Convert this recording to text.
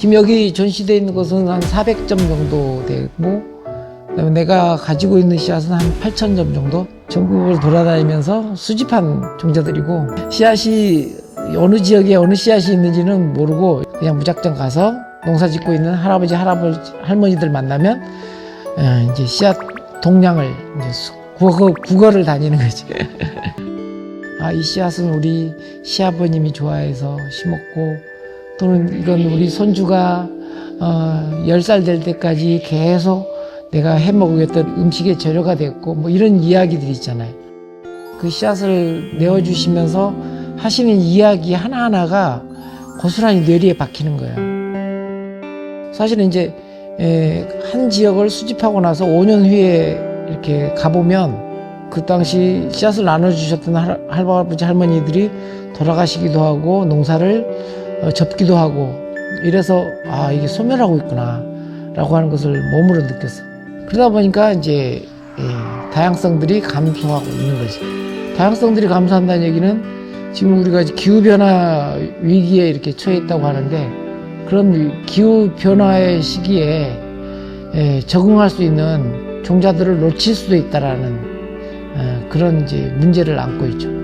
지금 여기 전시되어 있는 것은 한 400점 정도 되고 그다음에 내가 가지고 있는 씨앗은 한 8,000점 정도 전국을 돌아다니면서 수집한 종자들이고 씨앗이 어느 지역에 어느 씨앗이 있는지는 모르고 그냥 무작정 가서 농사 짓고 있는 할아버지 할아버지 할머니들 만나면 어, 이제 씨앗 동량을 이제 수- 국어, 국어를 다니는 거지. 아, 이 씨앗은 우리 시아버님이 좋아해서 심었고 또는 이건 우리 손주가 어, 10살 될 때까지 계속 내가 해 먹었던 음식의 재료가 됐고 뭐 이런 이야기들이 있잖아요. 그 씨앗을 내어주시면서 하시는 이야기 하나하나가 고스란히 뇌리에 박히는 거예요. 사실은 이제 에, 한 지역을 수집하고 나서 5년 후에 이렇게 가보면 그 당시 씨앗을 나눠주셨던 할, 할아버지 할머니들이 돌아가시기도 하고 농사를 어, 접기도 하고 이래서 아 이게 소멸하고 있구나 라고 하는 것을 몸으로 느꼈어 그러다 보니까 이제 예, 다양성들이 감소하고 있는 거지 다양성들이 감소한다는 얘기는 지금 우리가 기후 변화 위기에 이렇게 처해 있다고 하는데 그런 기후 변화의 시기에 예, 적응할 수 있는 종자들을 놓칠 수도 있다라는 어, 그런 이제 문제를 안고 있죠.